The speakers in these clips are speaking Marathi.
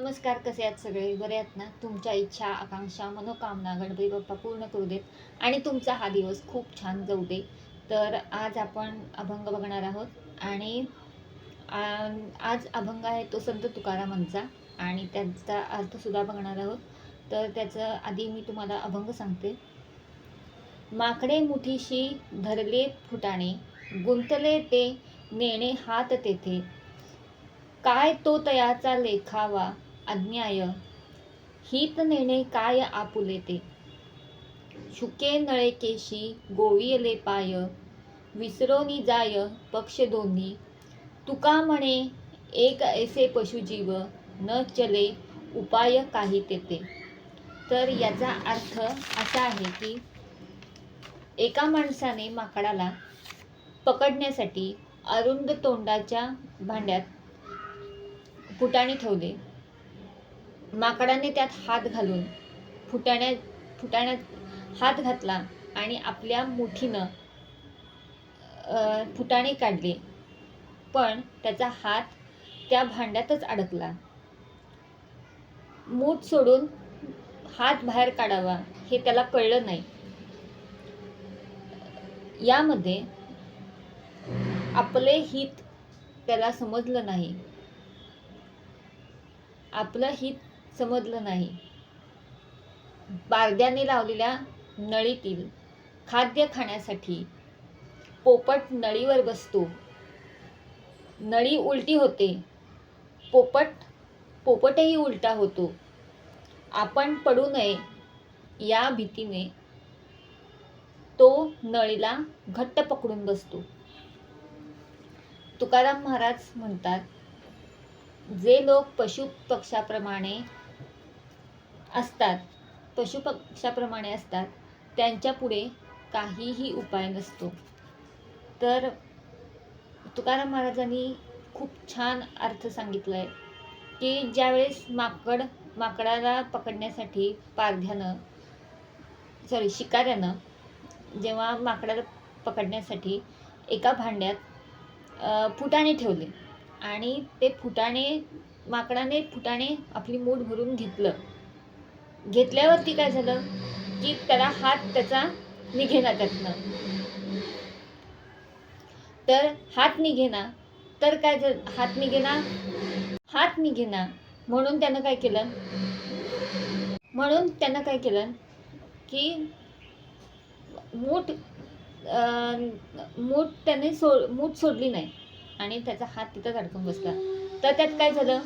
नमस्कार कसे आहात सगळे? बरे आहेत ना? तुमच्या इच्छा आकांक्षा मनोकामना गणपती बाप्पा पूर्ण करू देत. आणि तुमचा हा दिवस खूप छान जाऊ दे. तर आज आपण अभंग बघणार आहोत. आणि आज अभंग आहे तो संत तुकारामांचा. आणि त्यांचा अर्थसुद्धा बघणार आहोत. तर त्याचं आधी मी तुम्हाला अभंग सांगते. माकडे मुठीशी धरले फुटाणे गुंतले ते नेणे हात तेथे. काय तो तयाचा लेखावा अन्याय. हित नेणे काय आपुले ते? शुके नळे केशी गोवियले पाय. विसरोनी जाय पक्ष दोन्ही. तुका म्हणे एक ऐसे पशुजीव न चले उपाय काही तेथे. तर याचा अर्थ असा आहे की एका माणसाने माकडाला पकडण्यासाठी अरुंद तोंडाच्या भांड्यात पुटाणी ठेवले. माकडाने त्यात हात घालून फुटाण्या फुटाण्यात हात घातला आणि आपल्या मुठीनं फुटाणे काढले. पण त्याचा हात त्या भांड्यातच अडकला. मूठ सोडून हात बाहेर काढावा हे त्याला कळलं नाही. यामध्ये आपले हित त्याला समजलं नाही. आपलं हित समजलं नाही. बारद्याने लावलेल्या नळीतील खाद्य खाण्यासाठी पोपट नळीवर बसतो. नळी उलटी होते. पोपट पोपटही उलटा होतो. आपण पडू नये या भीतीने तो नळीला घट्ट पकडून बसतो. तुकाराम महाराज म्हणतात जे लोक पशु पक्षाप्रमाणे असतात पशुपक्षाप्रमाणे असतात त्यांच्या पुढे काहीही उपाय नसतो. तर तुकाराम महाराजांनी खूप छान अर्थ सांगितला आहे की ज्यावेळेस माकड माकडाला पकडण्यासाठी पारध्यानं सॉरी शिकाऱ्यानं जेव्हा माकडाला पकडण्यासाठी एका भांड्यात फुटाणे ठेवले आणि ते फुटाणे माकडाने फुटाणे आपली मूठ भरून घेतलं घेतल्यावरती काय झालं? की त्याला हात त्याचा निघेना त्यातनं. तर हात निघेना तर काय झालं? हात निघेना? हात निघेना. म्हणून त्यानं काय केलं? म्हणून त्यानं काय केलं? की मूठ मूठ त्याने सो मूठ सोडली नाही. आणि त्याचा हात तिथंच अडकून बसला. तर त्यात काय झालं?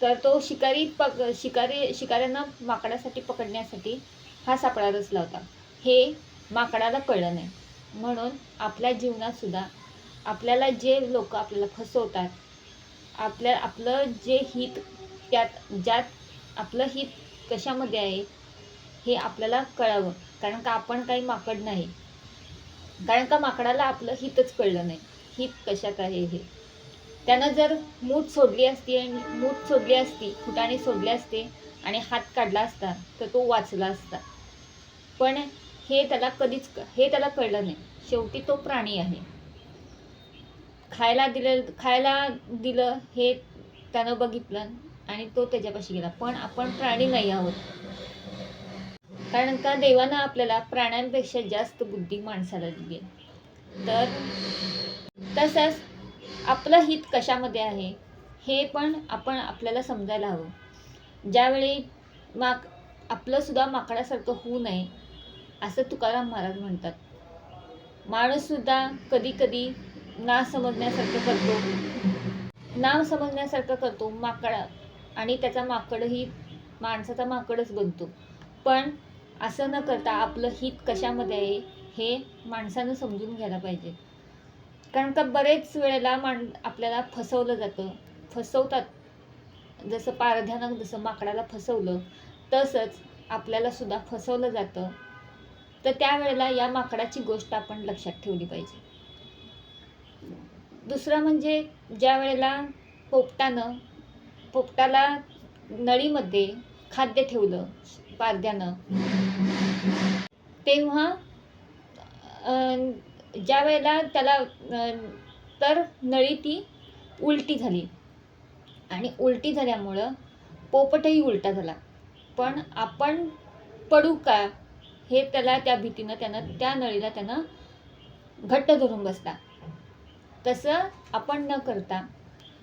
तर तो शिकारी पक शिकारी शिकाऱ्यांना माकडासाठी पकडण्यासाठी हा सापळा रचला होता. हे माकडाला कळलं नाही. म्हणून आपल्या जीवनातसुद्धा आपल्याला जे लोक आपल्याला फसवतात आपल्या आपलं जे हित त्यात ज्यात आपलं हित कशामध्ये आहे हे आपल्याला कळावं. कारण का आपण काही माकड नाही. कारण का माकडाला आपलं हितच कळलं नाही. हित कशात आहे हे? त्यानं जर मूठ सोडली असती आणि मूठ सोडली असती फुटाने सोडले असते आणि हात काढला असता तर तो वाचला असता. पण हे त्याला कधीच क- हे त्याला कळलं नाही. शेवटी तो प्राणी आहे. खायला दिलं खायला दिलं हे त्यानं बघितलं आणि तो त्याच्यापाशी गेला. पण आपण प्राणी नाही आहोत. कारण का देवानं आपल्याला प्राण्यांपेक्षा जास्त बुद्धी माणसाला दिली तर तसंच आपलं हित कशामध्ये आहे हे पण आपण आपल्याला समजायला हवं. ज्यावेळी माक आपलंसुद्धा माकडासारखं होऊ नये असं तुकाराम महाराज म्हणतात. माणूससुद्धा कधी कधी ना समजण्यासारखं करतो. नाव समजण्यासारखं करतो माकडा आणि त्याचा माकडही माणसाचा माकडच बनतो. पण असं न करता आपलं हित कशामध्ये आहे हे माणसानं समजून घ्यायला पाहिजे. कारण का बरेच वेळेला माण आपल्याला फसवलं जातं. फसवतात. जसं पारध्यानं जसं माकडाला फसवलं तसंच आपल्याला सुद्धा फसवलं जातं. तर त्यावेळेला या माकडाची गोष्ट आपण लक्षात ठेवली पाहिजे. दुसरं म्हणजे ज्या वेळेला पोपटानं पोपटाला नळीमध्ये खाद्य ठेवलं पारध्यानं तेव्हा अं, ज्या वेळेला त्याला तर नळी ती उलटी झाली. आणि उलटी झाल्यामुळं पोपटही उलटा झाला. पण आपण पडू का? हे त्याला त्या भीतीनं त्यानं त्या नळीला त्यानं घट्ट धरून बसला. तसं आपण न करता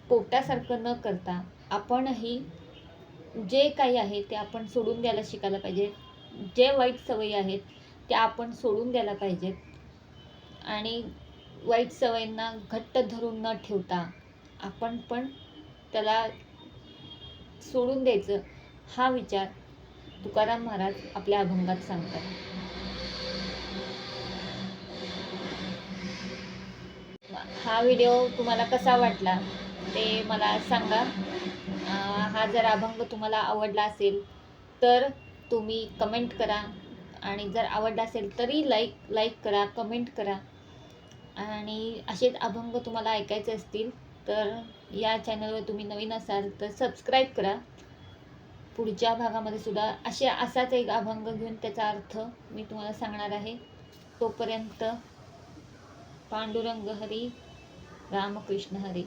पोपटासारखं न करता आपणही जे काही आहे ते आपण सोडून द्यायला शिकायला पाहिजे. जे वाईट सवयी आहेत त्या आपण सोडून द्यायला पाहिजेत. आणि वाईट सवयींना घट्ट धरून न ठेवता आपण पण त्याला सोडून द्यायचं हा विचार तुकाराम महाराज आपल्या अभंगात सांगतात. हा व्हिडिओ तुम्हाला कसा वाटला ते मला सांगा. हा जर अभंग तुम्हाला आवडला असेल तर तुम्ही कमेंट करा आणि जर आवडला असेल तरी लाईक लाईक करा कमेंट करा. आणि असेच अभंग तुम्हाला ऐकायचे असतील तर या चॅनलवर तुम्ही नवीन असाल तर सबस्क्राईब करा. पुढच्या भागामध्ये सुद्धा असे असाच एक अभंग घेऊन त्याचा अर्थ मी तुम्हाला सांगणार आहे. तोपर्यंत पांडुरंग हरी रामकृष्ण हरी.